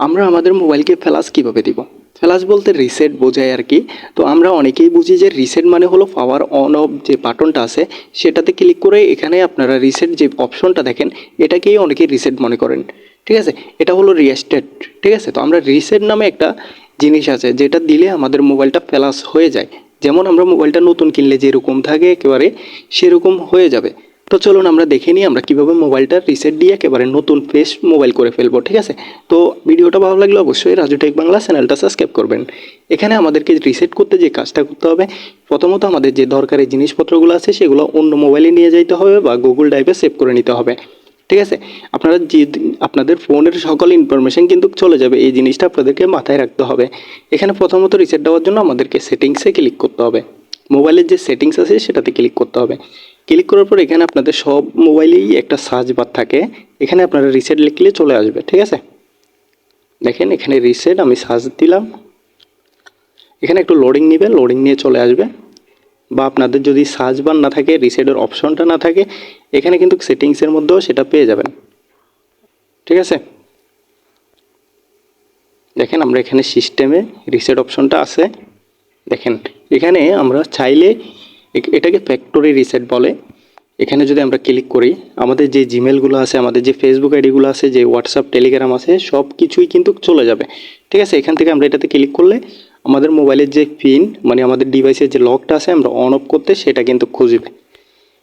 আমরা আমাদের মোবাইলকে ফ্ল্যাশ কীভাবে দিব? ফ্ল্যাশ বলতে রিসেট বোঝায় আর কি। তো আমরা অনেকেই বুঝি যে রিসেট মানে হলো পাওয়ার অন অফ যে বাটনটা আছে, সেটাতে ক্লিক করে এখানে আপনারা রিসেট যে অপশনটা দেখেন, এটাকেই অনেকেই রিসেট মনে করেন। ঠিক আছে? এটা হলো রিয়েস্টেট ঠিক আছে? তো আমরা রিসেট নামে একটা জিনিস আছে, যেটা দিলে আমাদের মোবাইলটা ফ্ল্যাশ হয়ে যায়। যেমন আমরা মোবাইলটা নতুন কিনলে যেরকম থাকে একেবারে, সেরকম হয়ে যাবে। তো চলুন আমরা দেখে নিই আমরা কীভাবে মোবাইলটা রিসেট দিয়ে একেবারে নতুন ফ্রেশ মোবাইল করে ফেলব, ঠিক আছে? তো ভিডিওটা ভালো লাগলে অবশ্যই রাজু টেক বাংলা চ্যানেলটা সাবস্ক্রাইব করবেন। এখানে আমাদেরকে রিসেট করতে যে কাজটা করতে হবে, প্রথমত আমাদের যে দরকারি জিনিসপত্রগুলো আছে সেগুলো অন্য মোবাইলে নিয়ে যাইতে হবে বা গুগল ড্রাইভে সেভ করে নিতে হবে, ঠিক আছে? আপনারা যে আপনাদের ফোনের সকল ইনফরমেশন কিন্তু চলে যাবে, এই জিনিসটা আপনাদেরকে মাথায় রাখতে হবে। এখানে প্রথমত রিসেট দেওয়ার জন্য আমাদেরকে সেটিংসে ক্লিক করতে হবে। মোবাইলের যে সেটিংস আছে সেটাতে ক্লিক করতে হবে। ক্লিক করার পর এখানে আপনাদের সব মোবাইলেই একটা সার্চ বার থাকে। এখানে আপনারা রিসেট লিখলে চলে আসবে, ঠিক আছে? দেখেন, এখানে রিসেট আমি সার্চ দিলাম। এখানে একটু লোডিং নেবে লোডিং নিয়ে চলে আসবে। বা আপনাদের যদি সার্চ বার না থাকে রিসেটের অপশনটা না থাকে, এখানে কিন্তু সেটিংসের মধ্যেও সেটা পেয়ে যাবেন। ঠিক আছে? দেখেন, আমরা এখানে সিস্টেমে রিসেট অপশনটা আছে। দেখেন, এখানে আমরা চাইলে এটাকে ফ্যাক্টরি রিসেট বলে। এখানে যদি আমরা ক্লিক করি, আমাদের যে জিমেলগুলো আছে, আমাদের যে ফেসবুক আইডিগুলো আছে, যে হোয়াটসঅ্যাপ টেলিগ্রাম আছে সব কিছুই কিন্তু চলে যাবে। ঠিক আছে? এখান থেকে আমরা এটাতে ক্লিক করলে আমাদের মোবাইলের যে পিন মানে আমাদের ডিভাইসের যে লকটা আছে, আমরা অন অফ করতে সেটা কিন্তু খুঁজবে।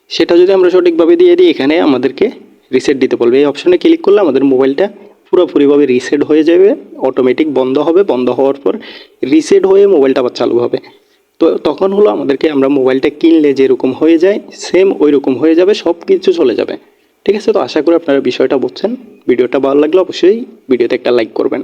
সেটা যদি আমরা সঠিকভাবে দিয়ে দিই, এখানে আমাদেরকে রিসেট দিতে বলবে। এই অপশনে ক্লিক করলে আমাদের মোবাইলটা পুরোপুরিভাবে রিসেট হয়ে যাবে অটোমেটিক বন্ধ হবে। বন্ধ হওয়ার পর রিসেট হয়ে মোবাইলটা আবার চালু হবে। তো তখন হলো আমাদেরকে আমরা মোবাইলটা কিনলে যেরকম হয়ে যায় সেম ওই রকম হয়ে যাবে সব কিছু চলে যাবে। ঠিক আছে? তো আশা করি আপনারা বিষয়টা বুঝছেন। ভিডিওটা ভালো লাগলে অবশ্যই ভিডিওতে একটা লাইক করবেন।